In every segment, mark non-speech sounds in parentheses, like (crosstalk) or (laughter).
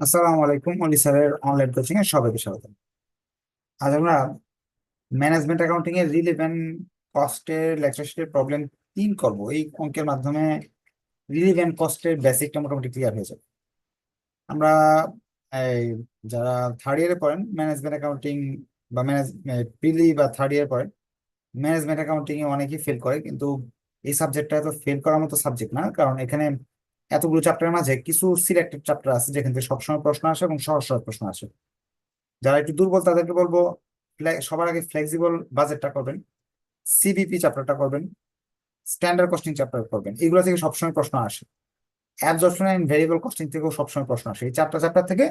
আসসালামু আলাইকুম, অলি স্যারের অনলাইন কোচিং এ সবাইকে স্বাগত। আজ আমরা ম্যানেজমেন্ট অ্যাকাউন্টিং এর রিলেভেন্ট কস্টের লেকচার প্রবলেম তিন করব। এই অঙ্কের মাধ্যমে রিলেভেন্ট কস্টের বেসিকটা মোটামুটি ক্লিয়ার হয়ে যাবে। আমরা, এই, যারা থার্ড ইয়ারে পড়েন ম্যানেজমেন্ট অ্যাকাউন্টিং বা ম্যানেজ প্রিলি বা থার্ড ইয়ার পড়েন ম্যানেজমেন্ট অ্যাকাউন্টিং এ অনেকেই ফেল করে, কিন্তু এই সাবজেক্টটা তো ফেল করার মতো সাবজেক্ট না, কারণ এখানে এতগুলো চ্যাপ্টারের মাঝে কিছু সিলেক্টেড চ্যাপ্টার আছে যেখান থেকে সবসময় প্রশ্ন আসে এবং সহজ সহজ প্রশ্ন আসে। যারা একটু দুর্বল তাদেরকে বলব সবার আগে ফ্লেক্সিবল বাজেটটা করবেন সিবিপি চ্যাপ্টারটা করবেন স্ট্যান্ডার্ড কস্টিং চ্যাপ্টার করবেন। এগুলো থেকে সবসময় প্রশ্ন আসে। অ্যাবজর্পশন এন্ড ভেরিয়েবল কস্টিং থেকেও সবসময় প্রশ্ন আসে। এই চারটা চ্যাপ্টার থেকে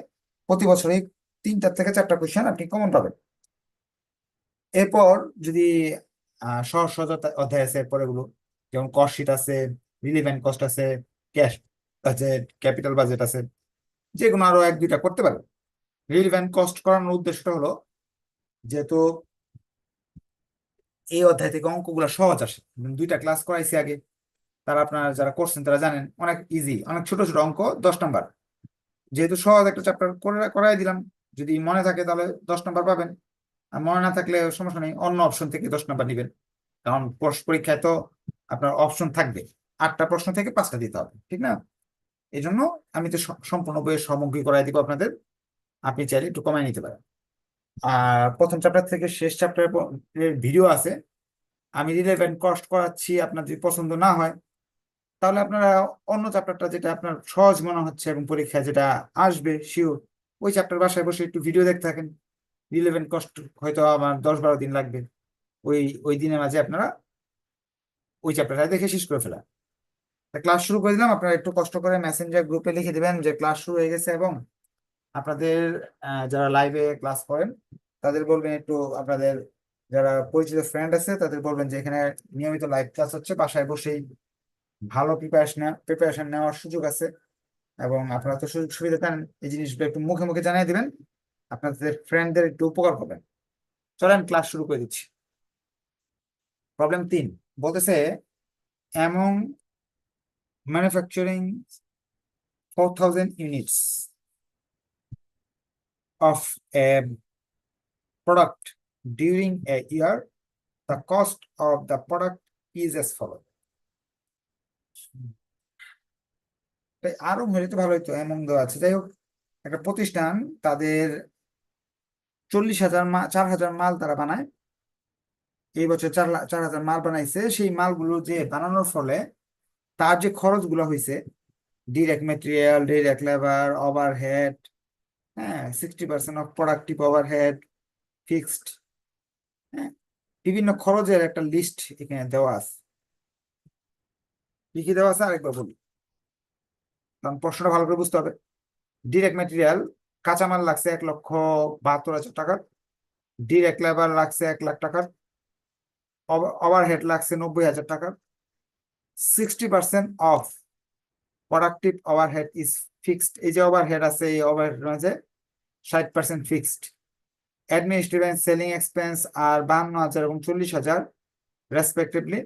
প্রতি বছর এই তিনটা থেকে চারটা কোয়েশ্চেন আপনি কমন পাবেন। এরপর যদি সহজ সহজ অধ্যায় অধ্যায় আছে, এরপর এগুলো, যেমন কস্ট শিট আছে রিলিভেন্ট কস্ট আছে ক্যাশ বাজেট ক্যাপিটাল বাজেট আছে যে কোনো আরও এক, দুইটা করতে পারেন রিলিভেন্ট কস্ট করানোর উদ্দেশ্যটা হলো যেহেতু এই অধ্যায় থেকে অঙ্কগুলো সহজ আসে। দুইটা ক্লাস করাইছি আগে, তারা আপনারা যারা করছেন তারা জানেন, অনেক ইজি অনেক ছোট ছোট অঙ্ক, দশ নম্বর যেহেতু সহজ একটা চ্যাপ্টার করে, করাই দিলাম, যদি মনে থাকে তাহলে দশ নম্বর পাবেন। আর মনে না থাকলে সমস্যা নেই, অন্য অপশন থেকে দশ নম্বর নেবেন। কারণ পরীক্ষায় তো আপনার অপশন থাকবে। আটটা প্রশ্ন থেকে পাঁচটা দিতে হবে, ঠিক না? এই জন্য আমি তো সম্পূর্ণ বইয়ের সামগ্রী করাই দিব আপনাদের। আপনি চাইলে একটু কমায় নিতে পারেন। আর প্রথম চ্যাপ্টার থেকে শেষ চ্যাপ্টারের ভিডিও আছে। আমি রিলেভেন্ট কস্ট করাচ্ছি, আপনার যদি পছন্দ না হয়, তাহলে আপনারা অন্য চ্যাপ্টারটা যেটা আপনার সহজ মনে হচ্ছে এবং পরীক্ষায় যেটা আসবে শিওর ওই চ্যাপ্টার বাসায় বসে একটু ভিডিও দেখতে থাকেন। রিলেভেন্ট কস্ট হয়তো আমার দশ বারো দিন লাগবে। ওই ওই দিনের মাঝে আপনারা ওই চ্যাপ্টারটা দেখে শেষ করে ফেলা। ক্লাস শুরু করে দিলাম। আপনারা একটু কষ্ট করে মেসেঞ্জার গ্রুপে লিখে দিবেন যে ক্লাস শুরু হয়ে গেছে এবং আপনাদের যারা লাইভে ক্লাস করেন, তাদের বলবেন একটু আপনাদের যারা পরিচিত ফ্রেন্ড আছে, তাদের বলবেন যে এখানে নিয়মিত লাইভ ক্লাস হচ্ছে, বাসায় বসেই ভালো প্রিপারেশন প্রিপারেশন নেওয়ার সুযোগ আছে এবং আপনারা তো সুযোগ সুবিধা পান, এই জিনিসগুলো একটু মুখে মুখে জানিয়ে দিবেন, আপনাদের ফ্রেন্ডদের একটু উপকার পাবেন চলেন ক্লাস শুরু করে দিচ্ছি। প্রবলেম তিন, বলতেছে among four thousand units of a product during a year, the cost of the product is as follows. তাই আরও হলে তো ভালো হতো এমন দেওয়া আছে। যাই হোক একটা প্রতিষ্ঠান তাদের চল্লিশ হাজার চার হাজার মাল তারা বানায়। এই বছর চার চার হাজার মাল বানাইছে। সেই মালগুলো যে বানানোর ফলে তার যে খরচ খরচগুলো হয়েছে direct material direct labour overhead হ্যাঁ sixty percent of productive overhead fixed হ্যাঁ বিভিন্ন খরচের একটা লিস্ট এখানে দেওয়া আছে। কি কি দেওয়া আছে? আরেকবার বলি। কারণ প্রশ্নটা ভালো করে বুঝতে হবে। ডিরেক্ট ম্যাটেরিয়াল কাঁচামাল লাগছে এক লক্ষ বাহাত্তর হাজার টাকার। ডিরেক্ট লেবার লাগছে এক লাখ টাকার। ওভারহেড লাগছে নব্বই হাজার টাকার। Sixty percent of productive overhead is fixed এই যে ওভারহেড আছে, এই ওভারহেড ষাট percent fixed administrative and selling expense আর বাহান্ন হাজার এবং চল্লিশ হাজার রেসপেক্টিভলি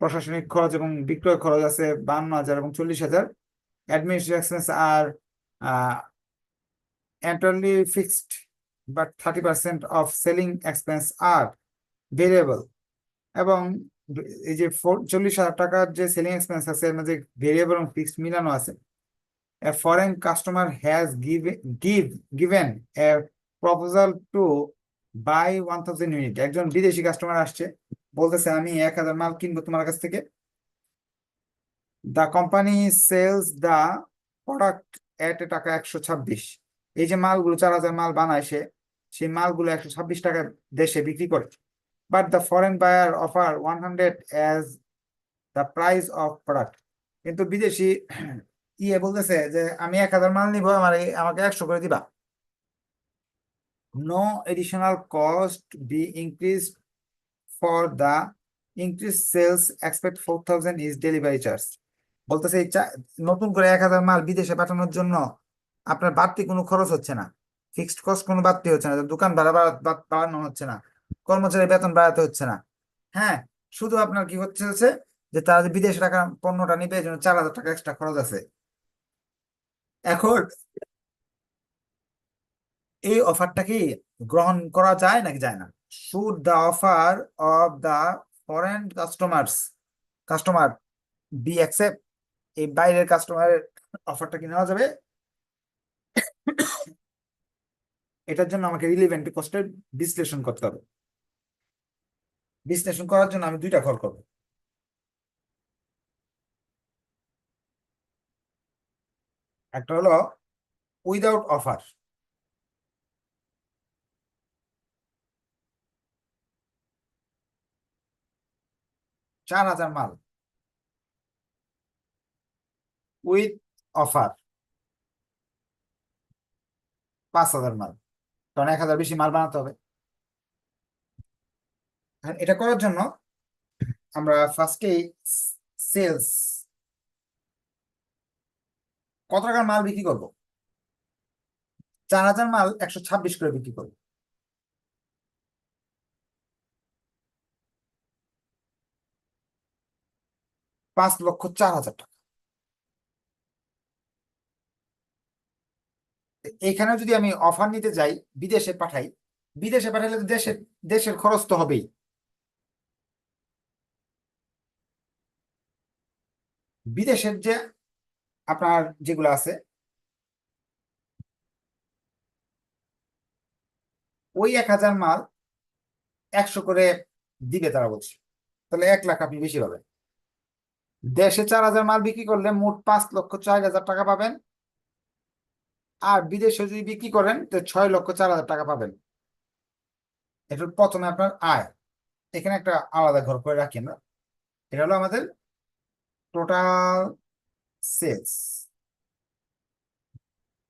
প্রশাসনিক খরচ এবং বিক্রয় খরচ আছে বাহান্ন হাজার এবং চল্লিশ হাজার। অ্যাডমিনিস্ট্রেটিভ এক্সপেন্স আর fixed, but thirty percent of selling expense R variable এবং এই যে চল্লিশ হাজার টাকার যে সেলিং এক্সপেন্স আছে, এর মধ্যে ভেরিয়েবল এবং ফিক্সড মিলানো আছে। A foreign customer has given give, given a proposal to buy 1000 unit. একজন বিদেশি কাস্টমার আসছে, বলতেছে, আমি এক হাজার মাল কিনবো তোমার কাছ থেকে। Company sells the product at a টাকা একশো ছাব্বিশ। এই যে মালগুলো চার হাজার মাল বানায় সে, সেই মালগুলো একশো ছাব্বিশ টাকা দেশে বিক্রি করে। The foreign buyer offer one hundred as the price of product কিন্তু বিদেশি (clears throat) ইয়ে বলতেছে যে, আমি এক হাজার মাল নিবো, আমার আমাকে একশো করে দিবা। No additional cost be increase for the increase sales expect four thousand is delivery charge বলতেছে নতুন করে এক হাজার মাল বিদেশে পাঠানোর জন্য আপনার বাড়তি কোনো খরচ হচ্ছে না। ফিক্সড কস্ট কোনো বাড়তি হচ্ছে না। দোকান ভাড়া বাড়ানো হচ্ছে না। কর্মচারীর বেতন বাড়াতে হচ্ছে না। হ্যাঁ শুধু আপনার কি হচ্ছে হচ্ছে যে তারা যে বিদেশে টাকা পণ্যটা নিবে, এই চার হাজার টাকা এক্সট্রা খরচ আছে। এখন এই অফারটা কি গ্রহণ করা যায় নাকি যায় না? Should the offer of the foreign customers customer be accept এই বাইরের কাস্টমারের অফারটা কি নেওয়া যাবে? এটার জন্য আমাকে রিলিভেন্ট কস্টের বিশ্লেষণ করতে হবে। বিশ্লেষণ করার জন্য আমি দুইটা ঘর করব। একটা হলো উইদাউট অফার চার হাজার মাল। উইথ অফার পাঁচ হাজার মাল। কারণ এক হাজার বেশি মাল বানাতে হবে। এটা করার জন্য আমরা ফার্স্টেই সেলস কত টাকার মাল বিক্রি করব? চার হাজার মাল একশো ছাব্বিশ করে বিক্রি করব। পাঁচ লক্ষ চার হাজার টাকা। এখানে যদি আমি অফার নিতে যাই, বিদেশে পাঠাই, বিদেশে পাঠালে তো দেশের দেশের খরচ তো হবেই। বিদেশের যে আপনার যেগুলো আছে, ওই এক হাজার মাল একশো করে দিবে তারা বলছে। তাহলে এক লাখ আপনি বেশি পাবেন। দেশে চার হাজার মাল বিক্রি করলে মোট পাঁচ লক্ষ চার হাজার টাকা পাবেন। আর বিদেশে যদি বিক্রি করেন, তো ছয় লক্ষ চার হাজার টাকা পাবেন। এটা প্রথমে আপনার আয়। এখানে একটা আলাদা ঘর করে রাখি আমরা। এটা হলো আমাদের টোটাল সেলস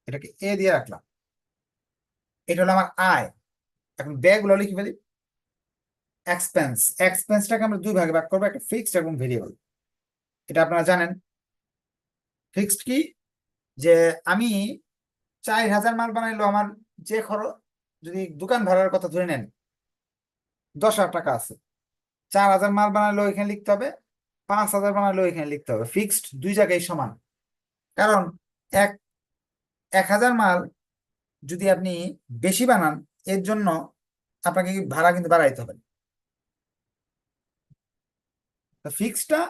এটাকে এ দিয়ে রাখলাম। এটা হলো আমার আয় এখন ব্যয়গুলো লিখে ফেলি। এক্সপেন্স এক্সপেন্সটাকে আমরা দুই ভাগে ভাগ করব, একটা ফিক্সড এবং ভেরিয়েবল এটা আপনারা জানেন। ফিক্সড কি? যে আমি চার হাজার মাল বানাইলো আমার যে খরচ, যদি দোকান ভাড়ার কথা ধরে নেন, দশ হাজার টাকা আছে। চার হাজার মাল বানাইলো এখানে লিখতে হবে পাঁচ হাজার বানালেও এখানে লিখতে হবে। ফিক্সড দুই জায়গায় সমান। কারণ এক এক হাজার মাল যদি আপনি বেশি বানান, এর জন্য আপনাকে ভাড়া কিন্তু বাড়াইতে হবে। ফিক্সডটা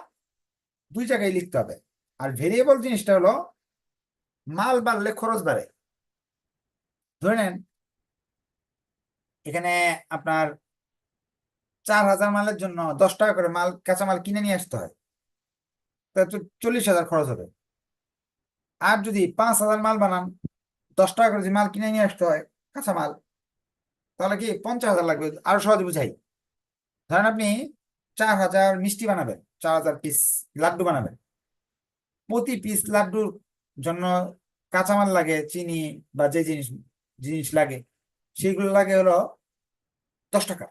দুই জায়গায় লিখতে হবে। আর ভেরিয়েবল জিনিসটা হলো মাল বাড়লে খরচ বাড়ে। ধরে নেন, এখানে আপনার চার হাজার মালের জন্য দশ টাকা করে মাল, কাঁচামাল কিনে নিয়ে আসতে হয়। তো চল্লিশ হাজার খরচ হবে। আর যদি পাঁচ হাজার মাল বানান, দশ টাকা করে যদি মাল কিনে নিয়ে আসতে হয়, কাঁচামাল, তাহলে কি পঞ্চাশ হাজার লাগবে? আরও সহজে বুঝাই। ধরেন আপনি চার হাজার মিষ্টি বানাবেন, চার হাজার পিস লাড্ডু বানাবেন। প্রতি পিস লাড্ডুর জন্য কাঁচামাল লাগে, চিনি বা যে জিনিস জিনিস লাগে সেগুলো লাগে হলো দশ টাকা।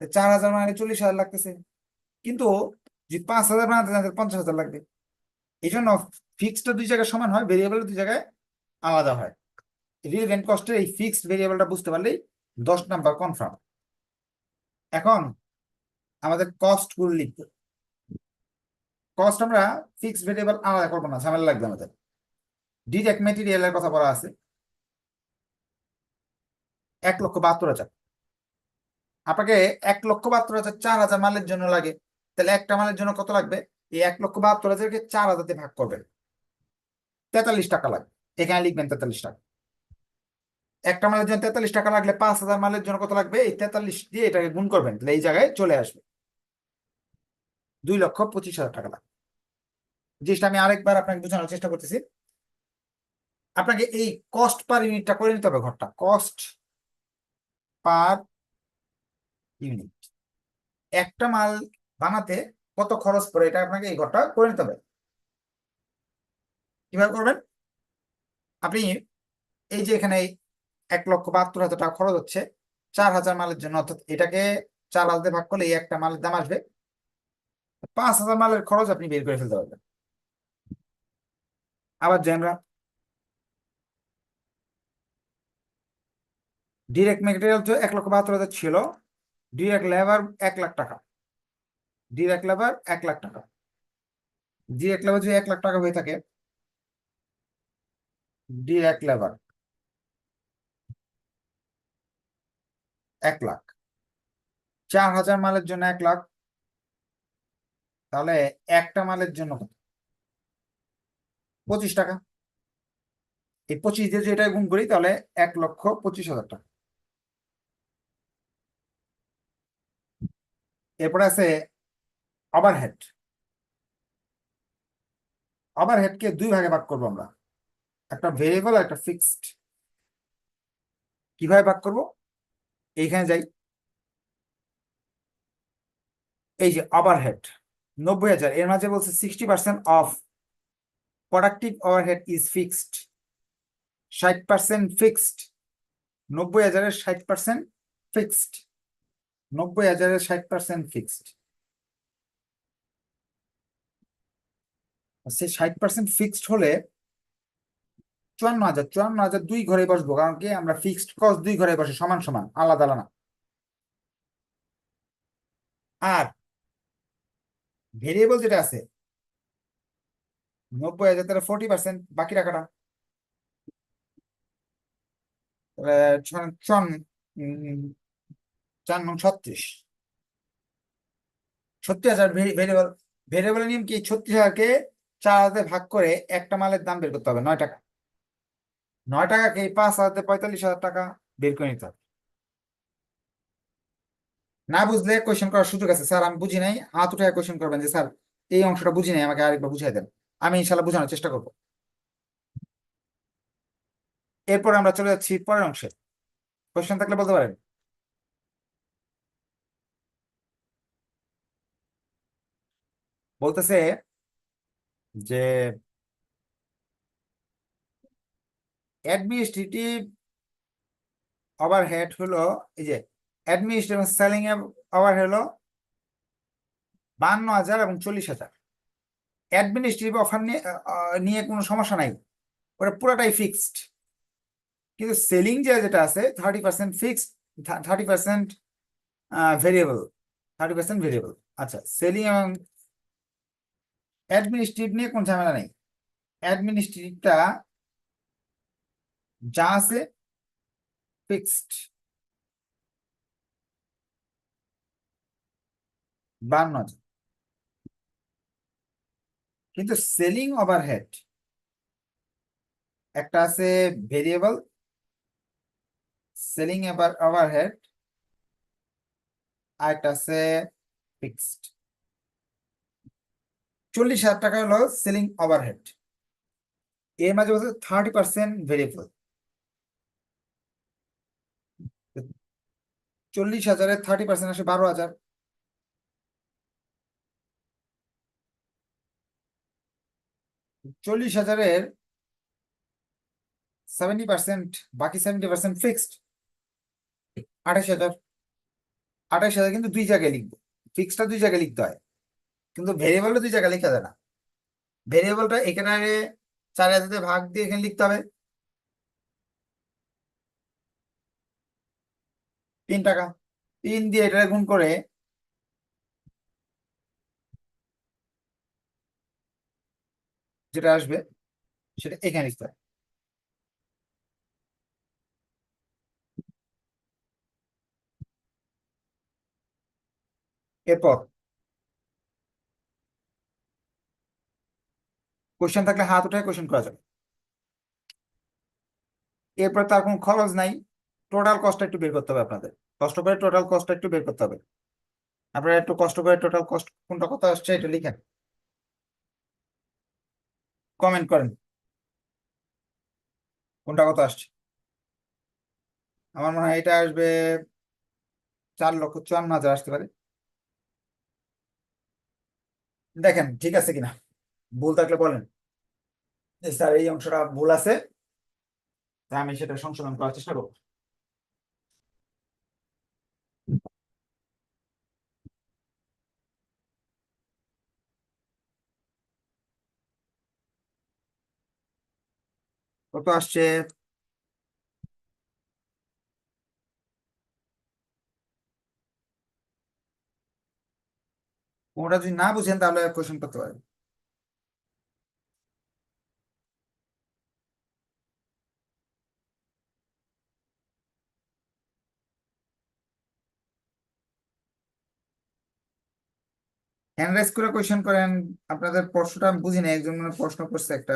চার হাজার মানে চল্লিশ হাজার লাগতেছে। কিন্তু যদি পাঁচ হাজার বানাতে চান পঞ্চাশ হাজার লাগবে। এই জন্য ফিক্সড দুই জায়গায় সমান হয় ভেরিয়েবল দুই জায়গায় আলাদা হয়। রিলেভেন্ট কস্টের এই ফিক্সড ভেরিয়েবলটা বুঝতে পারলেই দশ নাম্বার কনফার্ম এখন আমাদের কস্টগুলো লিখতে কস্ট আমরা ফিক্সড ভেরিয়েবল আলাদা করব না, ঝামেলা লাগবে আমাদের। ডিরেক্ট মেটেরিয়ালের কথা বলা আছে। এক লক্ষ বাহাত্তর হাজার। আপনাকে এক লক্ষ বাহাত্তর হাজার চার হাজার মালের জন্য লাগে। তাহলে একটা মালের জন্য কত লাগবে? এই এক লক্ষ বাহাত্তর হাজারকে চার হাজার ভাগ করবেন। তেতাল্লিশ টাকা লাগবে। এখানে লিখবেন তেতাল্লিশ টাকা। একটা মালের জন্য তেতাল্লিশ টাকা লাগলে পাঁচ হাজার মালের জন্য কত লাগবে? এই তেতাল্লিশ দিয়ে এটাকে গুণ করবেন। তাহলে এই জায়গায় চলে আসবে। দুই লক্ষ পঁচিশ হাজার টাকা লাগবে। জিনিসটা আমি আরেকবার আপনাকে বোঝানোর চেষ্টা করতেছি। আপনাকে এই কস্ট পার ইউনিটটা করে নিতে হবে ঘরটা। কস্ট পার ইউনিট একটা মাল বানাতে কত খরচ পড়ে এটা আপনাকে এই ঘরটা করে নিতে হবে। কীভাবে করবেন? আপনি এই যে এখানে এক লক্ষ বাহাত্তর হাজার টাকা খরচ হচ্ছে, চার হাজার মালের জন্য, অর্থাৎ এটাকে চার হাজার ভাগ করলে এই একটা মালের দাম আসবে। পাঁচ হাজার মালের খরচ আপনি বের করে ফেলতে পারবেন। আবার আমরা ডিরেক্ট মেটেরিয়াল তো এক লক্ষ বাহাত্তর হাজার ছিল। ডিরেক্ট লেবার এক লাখ টাকা। ডিরেক্ট লেবার এক লাখ টাকা। ডিরেক্ট লেবার যদি এক লাখ টাকা হয়ে থাকে ডিরেক্ট লেবার এক লাখ। চার হাজার মালের জন্য এক লাখ, তাহলে একটা মালের জন্য কত? পঁচিশ টাকা। এই পঁচিশ দিয়ে যদি এটা গুণ করি, তাহলে এক লক্ষ পঁচিশ হাজার টাকা। এরপরে আছে ওভারহেড ওভারহেডকে দুই ভাগে ভাগ করব আমরা। একটা ভেরিয়েবল একটা ফিক্সড কীভাবে ভাগ করব? এইখানে যাই। এই যে ওভারহেড নব্বই হাজার। এর মাঝে বলছে sixty percent of productive overhead is fixed ষাট পার্সেন্ট ফিক্সড নব্বই হাজারের ষাট পার্সেন্ট ফিক্সড নব্বই হাজারের ষাট পার্সেন্ট ফিক্সড সে ষাট পার্সেন্ট ফিক্সড হলে চুয়ান্ন হাজার চুয়ান্ন হাজার দুই ঘরে বসবো, কারণ কি আমরা ফিক্সড কস্ট দুই ঘরে বসে, সমান সমান, আলাদা আলাদা আর ভেরিয়েবল যেটা আছে, নব্বই হাজার তাহলে ফোর্টি পার্সেন্ট বাকি টাকাটা চুয়ান্ন চার নং ছত্রিশ। ছত্রিশ হাজার ভেরিয়েবল নিয়ম কি? ছত্রিশ হাজারকে চার হাজার ভাগ করে একটা মালের দাম বের করতে হবে, নয় টাকা। নয় টাকাকে পাঁচ হাজার পঁয়তাল্লিশ হাজার টাকা বের করে নিতে হবে। না বুঝলে কোয়েশ্চেন করার সুযোগ আছে। স্যার, আমি বুঝি নাই। হাত উঠে কোয়েশ্চেন করবেন যে, স্যার, এই অংশটা বুঝি নাই, আমাকে আরেকবার বুঝাই দেন। আমি ইনশাল্লাহ বোঝানোর চেষ্টা করব। এরপর আমরা চলে যাচ্ছি পরের অংশে। কোয়েশ্চেন থাকলে বলতে পারেন। বলতেছে যে অ্যাডমিনিস্ট্রেটিভ ওভারহেড হলো, এই যে অ্যাডমিনিস্ট্রেটিভ সেলিং ওভার হলো বান্ন হাজার এবং চল্লিশ হাজার। অ্যাডমিনিস্ট্রেটিভ অফার নিয়ে নিয়ে কোনো সমস্যা নাই। ওটা পুরোটাই ফিক্সড কিন্তু সেলিং যে যেটা আছে thirty percent fixed thirty percent variable thirty percent variable আচ্ছা সেলিং এবং অ্যাডমিনিস্ট্রেটিভ নিয়ে কোনো ঝামেলা নেই। অ্যাডমিনিস্ট্রেটিভটা যা আছে ফিক্সড বান্ন কিন্তু সেলিং ওভারহেড একটা আছে ভেরিয়েবল সেলিং এবার ওভারহেড আর একটা আছে ফিক্সড চল্লিশ হাজার টাকা হলো সেলিং ওভারহেড এর মাঝে বলছে থার্টি পার্সেন্ট ভেরিয়েবল চল্লিশ হাজারের থার্টি পার্সেন্ট আসে বারো হাজার। চল্লিশ হাজারের সেভেন্টি পার্সেন্ট বাকি সেভেন্টি পার্সেন্ট ফিক্সড আঠাশ হাজার। আঠাশ হাজার কিন্তু দুই জায়গায় লিখব। ফিক্সডটা দুই জায়গায় লিখতে হয়। কিন্তু ভেরিয়েবলটা দুই জায়গায় লেখা যায় না। ভেরিয়েবলটা এখানে চার হাজার ভাগ দিয়ে এখানে লিখতে হবে। তিন টাকা। তিন দিয়ে এটা গুণ করে যেটা আসবে, সেটা এখানে লিখতে হবে। এরপর কোশ্চেন থাকলে হাত উঠে কোশ্চেন করা যাবে। এরপর তার কোনো খরচ নাই। টোটাল কস্টটা একটু বের করতে হবে আপনাদের। কষ্ট করে টোটাল কস্টটা একটু বের করতে হবে। আপনারা একটু কষ্ট করে টোটাল কস্ট কোনটা কথা আসছে এটা লিখেন। কমেন্ট করেন। কোনটা কথা আসছে? আমার মনে হয় এটা আসবে চার লক্ষ চুয়ান্ন হাজার আসতে পারে। দেখেন, ঠিক আছে কিনা? ভুল থাকলে বলেন। স্যার, এই অংশটা ভুল আছে। তা আমি সেটা সংশোধন করার চেষ্টা করব। কত আসছে? ওটা যদি না বুঝেন তাহলে কোয়েশ্চেন করতে পারেন। হ্যান্ড রাইজ করে কোয়েশ্চেন করেন। আপনাদের প্রশ্নটা আমি বুঝি না একজন মনে প্রশ্ন করছে একটা।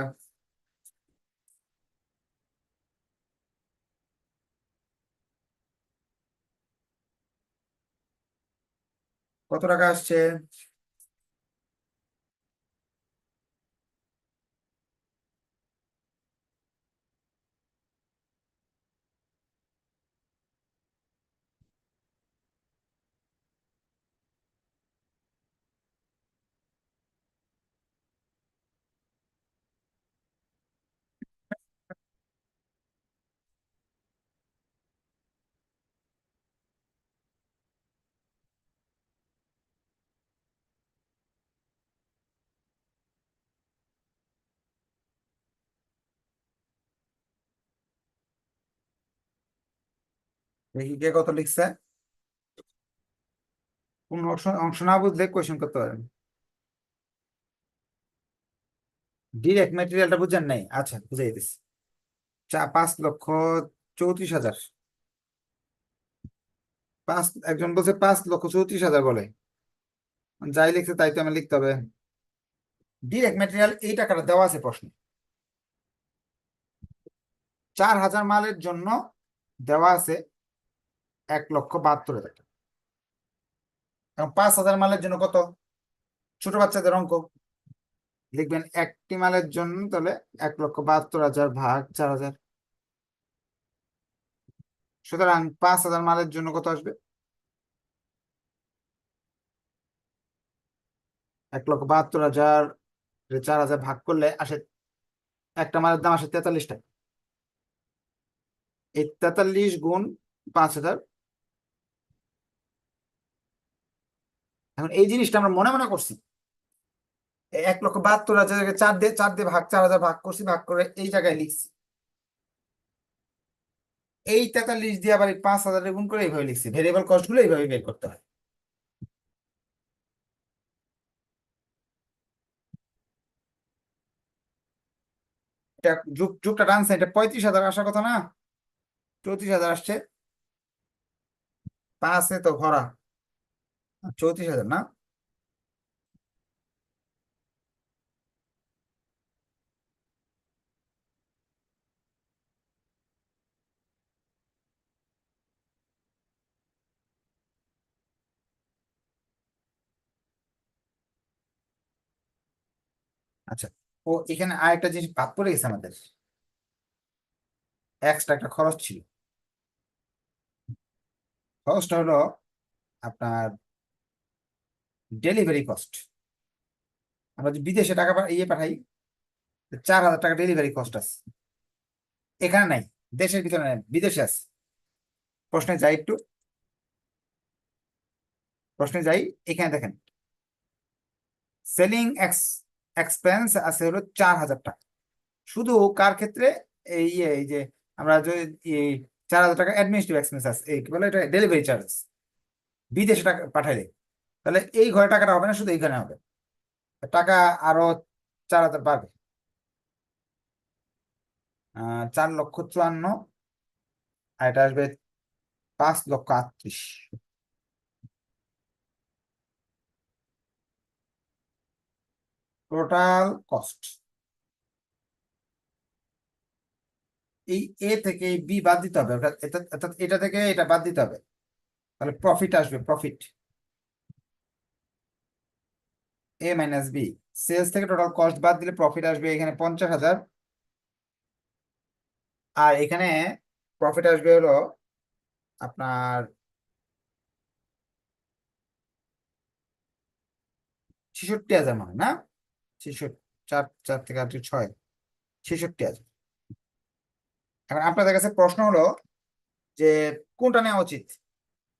কত টাকা আসছে? দেখি কে কত লিখছে? কোন অংশ না বুঝলে কোয়েশ্চেন করতে পারেন। ডিরেক্ট ম্যাটেরিয়ালটা বুঝছেন নাই? আচ্ছা বুঝাই চা, পাঁচ লক্ষ চৌত্রিশ হাজার। পাঁচ, একজন বলছে পাঁচ লক্ষ চৌত্রিশ হাজার বলে। যাই লিখছে তাই তো আমি লিখতে হবে। ডিরেক্ট ম্যাটেরিয়াল এই টাকাটা দেওয়া আছে প্রশ্নে। চার হাজার মালের জন্য দেওয়া আছে এক লক্ষ বাহাত্তর হাজার টাকা। এবং পাঁচ হাজার মালের জন্য কত? ছোট বাচ্চাদের অঙ্ক। লিখবেন একটি মালের জন্য তাহলে এক লক্ষ বাহাত্তর হাজার ভাগ চার হাজার। সুতরাং পাঁচ হাজার মালের জন্য কত আসবে? এক লক্ষ বাহাত্তর হাজার চার হাজার ভাগ করলে আসে একটা মালের দাম আসে তেতাল্লিশ টাকা। এই তেতাল্লিশ গুণ পাঁচ হাজার এখন এই জিনিসটা আমরা মনে মনে করছি। এক লক্ষ বাহাত্তর হাজার চার দিয়ে চার দিয়ে ভাগ, চার হাজার ভাগ করছি, ভাগ করে এই জায়গায় লিখছি। এই তেতাল্লিশ দিয়ে আবার পাঁচ হাজার গুণ করে এইভাবে লিখছি। ভেরিয়েবল কস্টগুলো এইভাবে বের করতে হয়। যুগ, যুগটা টানছে, এটা পঁয়ত্রিশ হাজার আসার কথা না? চৌত্রিশ হাজার আসছে। পাঁচে তো ভরা। চৌত্রিশ হাজার, না? আচ্ছা ও এখানে আরেকটা জিনিস বাদ পড়ে গেছে আমাদের। এক্সট্রা একটা খরচ ছিল। খরচটা হলো আপনার ডেলিভারি কস্ট আমরা যদি বিদেশে টাকা ইয়ে পাঠাই চার হাজার টাকা ডেলিভারি কস্ট আছে। এখানে নাই দেশের ভিতরে নাই বিদেশে আছে। প্রশ্নে যাই একটু। প্রশ্নে যাই এখানে দেখেন। সেলিং এক্স এক্সপেন্স আছে হলো চার হাজার টাকা। শুধু কার ক্ষেত্রে? এই ইয়ে, যে আমরা যদি চার হাজার টাকা অ্যাডমিনিস্ট্রেটিভ এক্সপেন্স আছে এই কি বলে এটা? ডেলিভারি চার্জেস বিদেশে টাকা পাঠাইলে। তাহলে এই ঘরে টাকাটা হবে না শুধু এইখানে হবে। টাকা আরও চার হাজার আহ, চার লক্ষ চুয়ান্ন আর এটা আসবে পাঁচ লক্ষ আটত্রিশ। টোটাল কস্ট এই এ থেকে বি বাদ দিতে হবে এটা এটা থেকে এটা বাদ দিতে হবে। তাহলে প্রফিট আসবে profit A minus B sales থেকে টোটাল কস্ট বাদ দিলে প্রফিট আসবে এখানে পঞ্চাশ হাজার। আর এখানে প্রফিট আসবে হলো আপনার ছেষট্টি হাজার মানে না? ছেষট্টি, চার চার থেকে আট ছয়। ছেষট্টি এখন আপনাদের কাছে প্রশ্ন হলো যে কোনটা নেওয়া উচিত?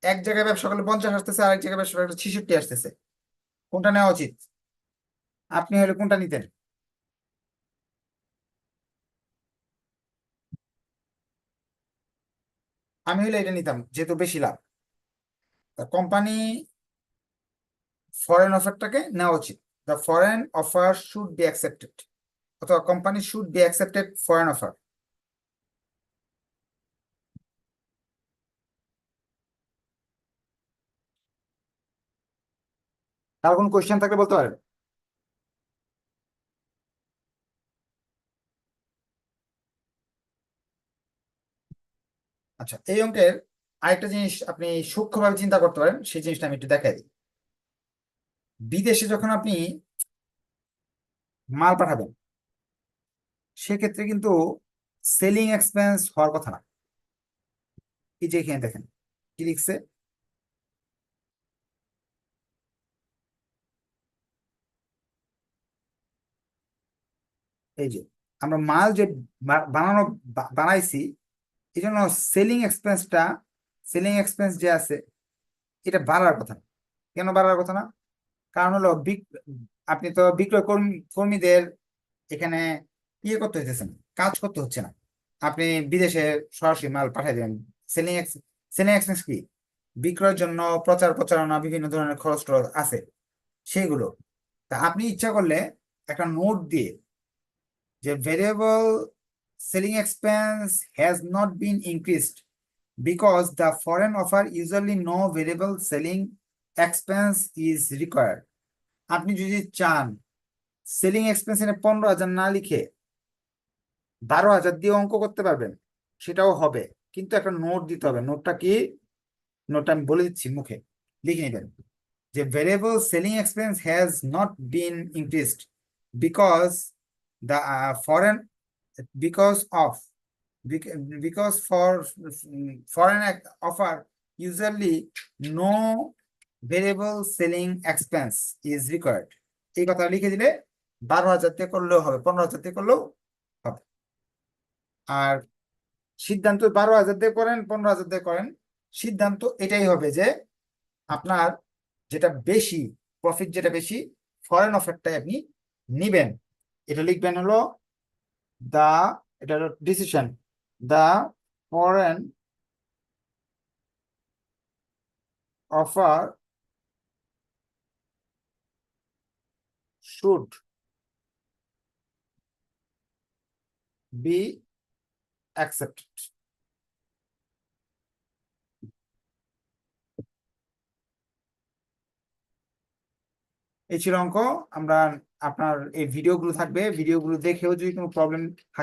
এক জায়গায় ব্যবসা করলে পঞ্চাশ আসতেছে, আরেক জায়গায় ব্যবসা করলে ছেষট্টি আসতেছে। কোনটা নেওয়া উচিত? আপনি হলে কোনটা নিতেন? আমি হলে এটা নিতাম, যেহেতু বেশি লাভ। কোম্পানি ফরেন অফারটাকে নেওয়া উচিত। The foreign offer should be accepted অথবা company should be accepted foreign offer কার কোনো কোয়েশ্চেন থাকলে বলতে পারেন? আচ্ছা এই অঙ্কের আরেকটা জিনিস আপনি সূক্ষ্মভাবে চিন্তা করতে পারেন, সেই জিনিসটা আমি একটু দেখাই দিই। বিদেশে যখন আপনি মাল পাঠাবেন, সেক্ষেত্রে কিন্তু সেলিং এক্সপেন্স হওয়ার কথা না। এই যে এখানে দেখেন, কি লিখছে? এই যে, আমরা মাল যে বানানো বানাইছি এই জন্য সেলিং এক্সপেন্সটা সেলিং এক্সপেন্স যে আছে, এটা বাড়ার কথা। কেন বাড়ার কথা না? কারণ হলো আপনি তো বিক্রয় কর্মী কর্মীদের এখানে ইয়ে করতে হইতেছে না, কাজ করতে হচ্ছে না। আপনি বিদেশে সরাসরি মাল পাঠিয়ে দেবেন সেলিং সেলিং এক্সপেন্স কি? বিক্রয়ের জন্য প্রচার প্রচারণা, বিভিন্ন ধরনের খরচ টরচ আছে সেইগুলো তা আপনি ইচ্ছা করলে একটা নোট দিয়ে যে variable selling expense has not been increased because the foreign offer usually no variable selling expense is required. আপনি যদি চান সেলিং এক্সপেন্স এনে পনেরো হাজার না লিখে বারো হাজার দিয়ে অঙ্ক করতে পারবেন, সেটাও হবে। কিন্তু একটা নোট দিতে হবে। নোটটা কি? নোটটা আমি বলে দিচ্ছি মুখে। লিখে নেবেন যে variable selling expense has not been increased because the foreign because of, bec- because for, foreign offer usually no variable selling expense is required. এই কথা লিখে দিলে বারো হাজার দিয়ে করলেও হবে, পনেরো হাজার দিয়ে করলেও হবে। আর সিদ্ধান্ত বারো হাজার দিয়ে করেন, পনেরো হাজার দিয়ে করেন, সিদ্ধান্ত এটাই হবে যে আপনার যেটা বেশি প্রফিট যেটা বেশি ফরেন অফারটাই আপনি নিবেন। এটা লিখবেন হলো এটা decision the foreign offer should be accepted এই ছিল অঙ্ক। আমরা আপনার এই ভিডিওগুলো থাকবে। ভিডিওগুলো দেখেও যদি কোনো প্রবলেম